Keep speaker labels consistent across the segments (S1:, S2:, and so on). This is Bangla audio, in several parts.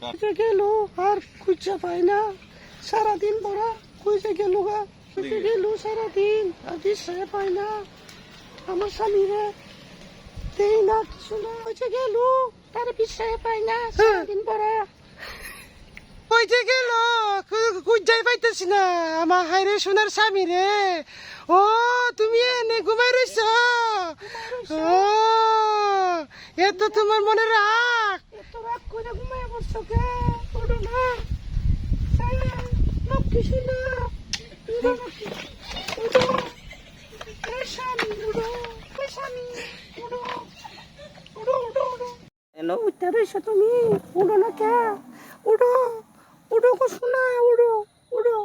S1: খুঁজে গেল আর খুঁজে পাই না। সারাদিন পড়া খুঁজে গেল গা খুঁজে গেল সারাদিন আর দিশে পাই না। আমার স্বামী রে দেই না কিছু না। খুঁজে গেল তার বিষয়ে পাই না সারাদিন পড়া কইতে গেল খুঁজাই পাইতেছি না। আমার হাইরে সোনার স্বামী রে ও তুমি এনে ঘুমাই রইছ? ও এত তোমার মনে রাখ রাগ করে ঘুমাই পড়ছো কে? ওড়ো না। লক্ষ্মী উড়ো এলো উঠতে রইছো তুমি? উড়ো না কে? উড়ো উড়ো গো সোনা উড়ো উড়ো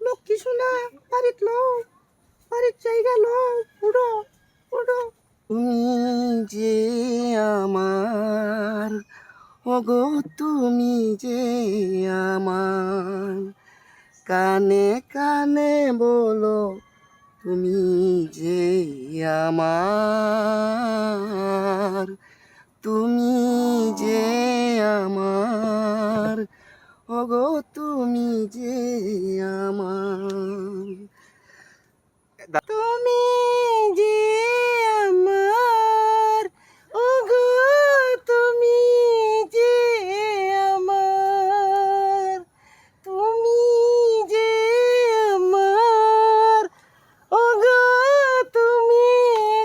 S1: লক্ষ্মী সোনা বাড়িত লও বাড়ির জায়গা লও উড়ো উড়ো তুমি যে আমার, ওগো তুমি যে আমার। কানে কানে বলো, তুমি যে আমার, তুমি যে আমার, ওগো তুমি যে আমার তুমি যে আমার ওগো তুমি যে আমার তুমি যে আমার ওগো তুমি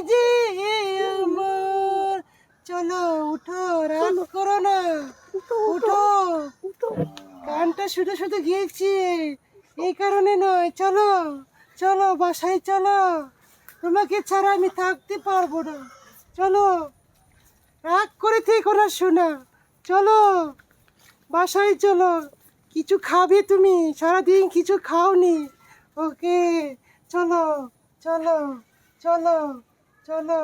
S1: যে আমার চলো উঠো রাগ করো না উঠো গানটা শুধু শুধু গিয়েছি। এই কারণে নয়, চলো চলো, বাসায় চলো। তোমাকে ছাড়া আমি থাকতে পারব না। চলো, রাগ করে থেকো না শোনা চলো, বাসায় চলো। কিছু খাবে তুমি? সারাদিন কিছু খাওনি। ওকে, চলো চলো চলো চলো।